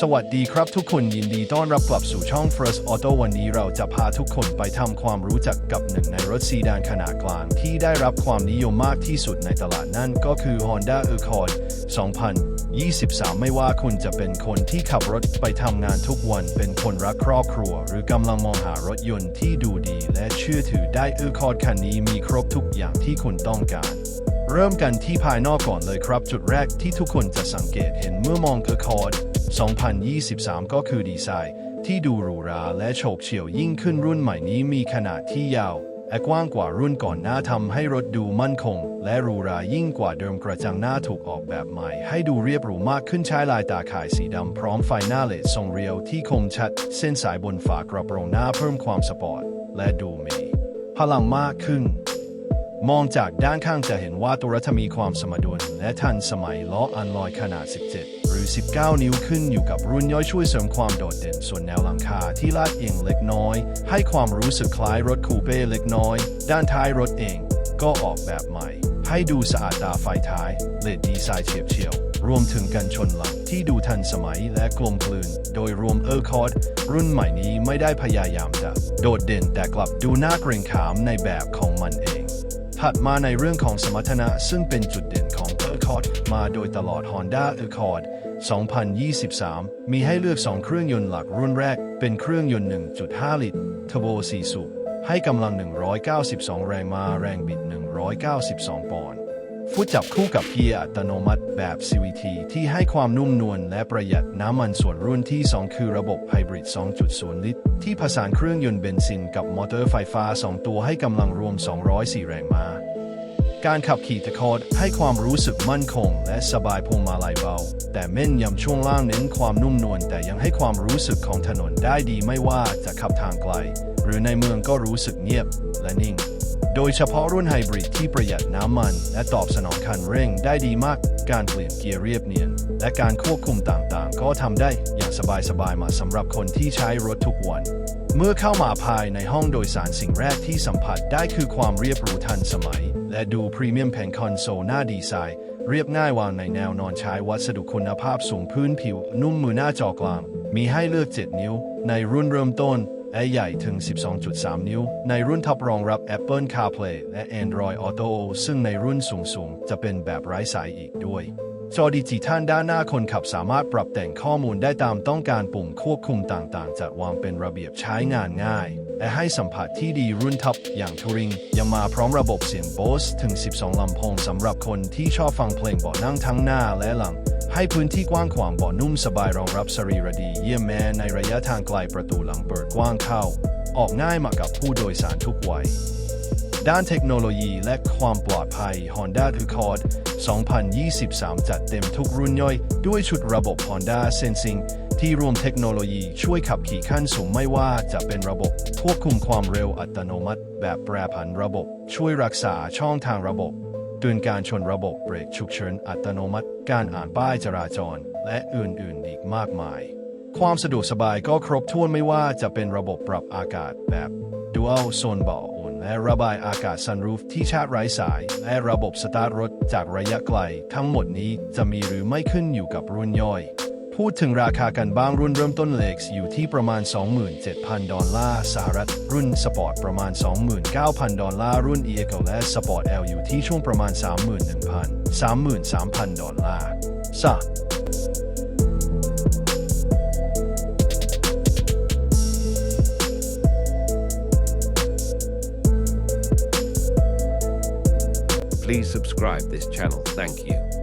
สวัสดีครับทุกคนยินดีต้อนรับกลับสู่ช่อง First Auto วันนี้เราจะพาทุกคนไปทำความรู้จักกับหนึ่งในรถซีดานขนาดกลาง ที่ได้รับความนิยมมากที่สุดในตลาดนั่นก็คือ Honda Accord 2023 ไม่ว่าคุณจะเป็นคนที่ขับรถไปทำงานทุกวันเป็นคนรักครอบครัว หรือกำลังมองหารถยนต์ที่ดูดี และเชื่อถือได้ Accord คันนี้มีครบทุกอย่างที่คุณต้องการเริ่มกันที่ภายนอกก่อนเลยครับ จุดแรกที่ทุกคนจะสังเกตเห็นเมื่อมองเ c อร์ด 2023 ก็คือดีไซน์ที่ดูหรูหราและโฉบเฉี่ยวยิ่งขึ้นรุ่นใหม่นี้มีขนาดที่ยาวและกว้างกว่ารุ่นก่อนหน้าทำให้รถดูมั่นคง และหรูหรายิ่งกว่าเดิมกระจังหน้าถูกออกแบบใหม่ ให้ดูเรียบหรูมากขึ้นใช้ลายตาข่ายสีดำพร้อมไฟหน้าเลดทรงเรียวที่คมชัด เส้นสายบนฝากระโปรงหน้าเพิ่มความสปอร์ต และดูมีพลังมากขึ้น มองจากด้านข้างจะเห็นว่าตัวรถมีความสมดุลและทันสมัยล้ออันลอยขนาด 17 รือ 19 นิ้วขึ้นอยู่กับรุ่นย่อยช่วยเสริมความโดดเด่น ส่วนแนวหลังคาที่ลาดเอียงเล็กน้อย ให้ความรู้สึกคล้ายรถคูเป้เล็กน้อย ด้านท้ายรถเอง ก็ออกแบบใหม่ ให้ดูสะอาดตาไฟท้ายเลดดีไซน์เฉียบเฉียว รวมถึงกันชนหลังที่ดูทันสมัยและกลมกลืน โดยรวมเออร์คอร์ดรุ่นใหม่นี้ไม่ได้พยายามจะโดดเด่นแต่กลับดูน่าเกรงขามในแบบของมันเองถัดมาในเรื่องของสมรรถนะซึ่งเป็นจุดเด่นของ Accord มาโดยตลอด Honda Accord 2023 มีให้เลือก 2 เครื่องยนต์หลักรุ่นแรก เป็นเครื่องยนต์ 1.5 ลิตร Turbo 4สูบให้กำลัง 192 แรงม้าแรงบิด 192 ปอนด์ฟุตจับคู่กับเกียร์อัตโนมัติแบบ CVT ที่ให้ความนุ่มนวลและประหยัดน้ำมันส่วนรุ่นที่ 2 คือระบบไฮบริด 2.0 ลิตร ที่ผสานเครื่องยนต์เบนซินกับมอเตอร์ไฟฟ้า 2 ตัวให้กำลังรวม 204 แรงม้า การขับขี่ตะคอดให้ความรู้สึกมั่นคง และสบายพวงมาลัยเบา แต่แม่นยำช่วงล่างเน้นความนุ่มนวลแต่ยังให้ความรู้สึกของถนนได้ดีไม่ว่าจะขับทางไกล หรือในเมืองก็รู้สึกเงียบและนิ่ง โดยเฉพาะรุ่นไฮบริดที่ประหยัดน้ำมัน และตอบสนองคันเร่งได้ดีมาก การเปลี่ยนเกียร์เรียบเนียน และการควบคุมต่างๆ ก็ทำได้อย่างสบายๆมาสำหรับคนที่ใช้รถทุกวันเมื่อเข้ามาภายในห้องโดยสารสิ่งแรกที่สัมผัสได้คือความเรียบหรูทันสมัย และดูพรีเมียมแผ่นคอนโซลหน้าดีไซน์ เรียบง่ายวางในแนวนอนใช้วัสดุคุณภาพสูงพื้นผิว นุ่มมือหน้าจอกลาง มีให้เลือก 7 นิ้ว ในรุ่นเริ่มต้นและใหญ่ถึง 12.3 นิ้ว ในรุ่นท็อปรองรับ Apple CarPlay และ Android Auto ซึ่งในรุ่นสูงๆ จะเป็นแบบไร้สายอีกด้วย จอดิจิทัลด้านหน้าคนขับสามารถปรับแต่งข้อมูลได้ตามต้องการปุ่มควบคุมต่างๆ จัดวางเป็นระเบียบใช้งานง่าย และให้สัมผัสที่ดีรุ่นท็อปอย่างทูริงยังมาพร้อมระบบเสียง Bose ถึง 12 ลำโพงสำหรับคนที่ชอบฟังเพลงเบาะนั่งทั้งหน้าและหลัง ให้พื้นที่กว้างขวางเบาะนุ่มสบายรองรับสรีระดี เยี่ยมแม้ในระยะทางไกลประตูหลังเปิดกว้างเข้า ออกง่ายมากับผู้โดยสารทุกวัยด้านเทคโนโลยีและความปลอดภัย Honda Accord 2023 จัดเต็มทุกรุ่นย่อย ด้วยชุดระบบ Honda Sensing ที่รวมเทคโนโลยีช่วยขับขี่ขั้นสูงไม่ว่าจะเป็นระบบควบคุมความเร็วอัตโนมัติ แบบแปรผันระบบ ช่วยรักษาช่องทางระบบตือนการชนระบบเบรกฉุกเฉินอัตโนมัติ การอ่านป้ายจราจร และอื่นๆ อีกมากมาย ความสะดวกสบายก็ครบถ้วนไม่ว่าจะเป็นระบบปรับอากาศแบบ Dual Zone เบาอุ่นและระบายอากาศ Sunroof ที่ชาร์จไร้สาย และระบบสตาร์ทรถจากระยะไกล ทั้งหมดนี้จะมีหรือไม่ขึ้นอยู่กับรุ่นย่อย พูดถึงราคากันบ้างรุ่นเริ่มต้นเล็กอยู่ที่ประมาณ 27,000 ดอลลาร์สหรัฐ รุ่นสปอร์ตประมาณ 29,000 ดอลลาร์ รุ่น e c o และสปอร์ต L อยู่ที่ช่วงประมาณ 31,000 33,000 ดอลลาร์ซะ Please subscribe this channel. Thank you.